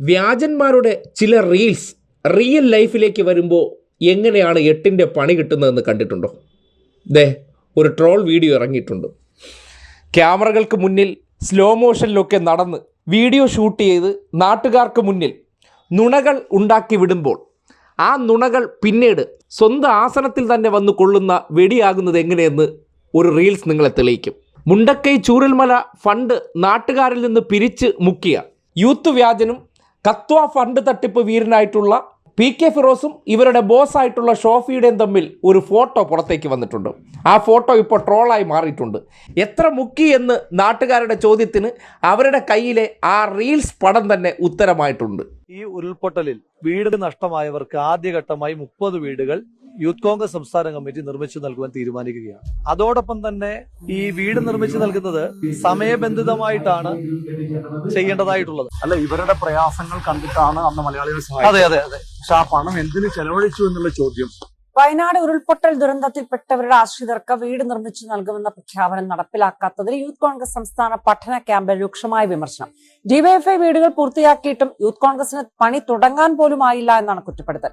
വ്യാജന്മാരുടെ ചില reels real ലൈഫിലേക്ക് വരുമ്പോൾ എങ്ങനെയാണ് എട്ടിന്റെ പണി കിട്ടുന്നതെന്ന് കണ്ടിട്ടുണ്ടോ? ദേ ഒരു ട്രോൾ വീഡിയോ ഇറങ്ങിയിട്ടുണ്ട്. ക്യാമറകൾക്ക് മുന്നിൽ സ്ലോ മോഷനിലൊക്കെ നടന്ന് വീഡിയോ ഷൂട്ട് ചെയ്ത് നാട്ടുകാർക്ക് മുന്നിൽ നുണകൾ ഉണ്ടാക്കി വിടുമ്പോൾ ആ നുണകൾ പിന്നീട് സ്വന്തം ആസനത്തിൽ തന്നെ വന്ന് കൊള്ളുന്ന വെടിയാകുന്നത് എങ്ങനെയെന്ന് ഒരു റീൽസ് നിങ്ങളെ തെളിയിക്കും. മുണ്ടക്കൈ ചൂരൽമല ഫണ്ട് നാട്ടുകാരിൽ നിന്ന് പിരിച്ച് മുക്കിയ യൂത്ത് വ്യാജനും കത്വ ഫണ്ട് തട്ടിപ്പ് വീരനായിട്ടുള്ള പി കെ ഫിറോസും ഇവരുടെ ബോസായിട്ടുള്ള ഷോഫിയുടെയും തമ്മിൽ ഒരു ഫോട്ടോ പുറത്തേക്ക് വന്നിട്ടുണ്ട്. ആ ഫോട്ടോ ഇപ്പോൾ ട്രോളായി മാറിയിട്ടുണ്ട്. എത്ര മുക്കി എന്ന് നാട്ടുകാരുടെ ചോദ്യത്തിന് അവരുടെ കയ്യിലെ ആ റീൽസ് പടം തന്നെ ഉത്തരമായിട്ടുണ്ട്. ഈ ഉരുൾപൊട്ടലിൽ വീട് നഷ്ടമായവർക്ക് ആദ്യഘട്ടമായി മുപ്പത് വീടുകൾ യൂത്ത് കോൺഗ്രസ് സംസ്ഥാന കമ്മിറ്റി നിർമ്മിച്ചു നൽകുവാൻ തീരുമാനിക്കുകയാണ്. അതോടൊപ്പം തന്നെ ഈ വീട് നിർമ്മിച്ചു നൽകുന്നത് സമയബന്ധിതമായിട്ടാണ് ചെയ്യേണ്ടതായിട്ടുള്ളത്. അല്ല ഇവരുടെ പ്രയാസങ്ങൾ കണ്ടിട്ടാണ് അന്ന് മലയാളികൾ അതെ അതെ അതെ. പക്ഷെ ആ പണം എന്തിന് ചെലവഴിച്ചു എന്നുള്ള ചോദ്യം. വയനാട് ഉരുൾപൊട്ടൽ ദുരന്തത്തിൽപ്പെട്ടവരുടെ ആശ്രിതർക്ക് വീട് നിർമ്മിച്ചു നൽകുമെന്ന പ്രഖ്യാപനം നടപ്പിലാക്കാത്തതിൽ യൂത്ത് കോൺഗ്രസ് സംസ്ഥാന പഠന ക്യാമ്പിൽ രൂക്ഷമായ വിമർശനം. ഡിവൈഎഫ്ഐ വീടുകൾ പൂർത്തിയാക്കിയിട്ടും യൂത്ത് കോൺഗ്രസിന് പണി തുടങ്ങാൻ പോലും ആയില്ല എന്നാണ് കുറ്റപ്പെടുത്തൽ.